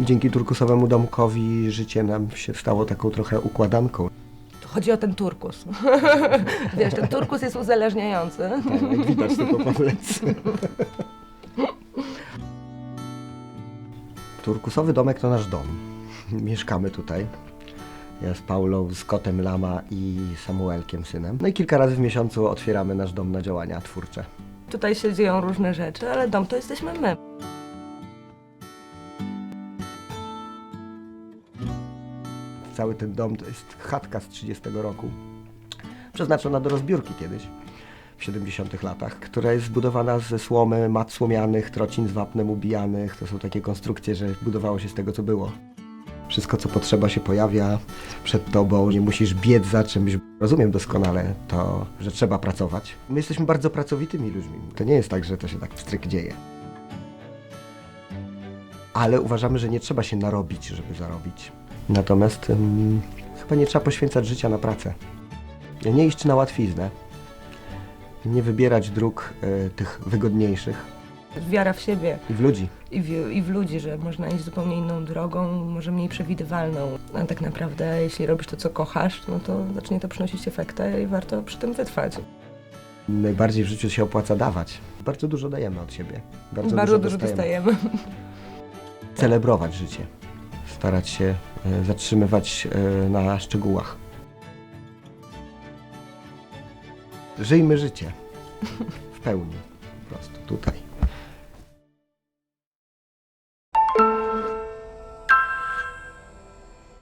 Dzięki turkusowemu domkowi życie nam się stało taką trochę układanką. To chodzi o ten turkus. Wiesz, ten turkus jest uzależniający. Tak, jak widać to po populacji. Turkusowy domek to nasz dom. Mieszkamy tutaj. Ja z Paulą, z kotem Lama i Samuelkiem, synem. No i kilka razy w miesiącu otwieramy nasz dom na działania twórcze. Tutaj się dzieją różne rzeczy, ale dom to jesteśmy my. Cały ten dom to jest chatka z 30 roku, przeznaczona do rozbiórki kiedyś, w 70 latach, która jest zbudowana ze słomy, mat słomianych, trocin z wapnem ubijanych. To są takie konstrukcje, że budowało się z tego, co było. Wszystko, co potrzeba, się pojawia przed tobą. Nie musisz biec za czymś. Rozumiem doskonale to, że trzeba pracować. My jesteśmy bardzo pracowitymi ludźmi. To nie jest tak, że to się tak wstryk dzieje. Ale uważamy, że nie trzeba się narobić, żeby zarobić. Natomiast chyba nie trzeba poświęcać życia na pracę. Nie iść na łatwiznę. Nie wybierać dróg y, tych wygodniejszych Wiara w siebie i w ludzi. i w, i w ludzi, że można iść zupełnie inną drogą, może mniej przewidywalną. A tak naprawdę, jeśli robisz to, co kochasz, no to zacznie to przynosić efekty i warto przy tym wytrwać. Najbardziej w życiu się opłaca dawać. Bardzo dużo dajemy od siebie. Bardzo, Bardzo dużo, dużo dostajemy. dostajemy. Celebrować życie. Starać się y, zatrzymywać y, na szczegółach. Żyjmy życie. W pełni. Po prostu tutaj.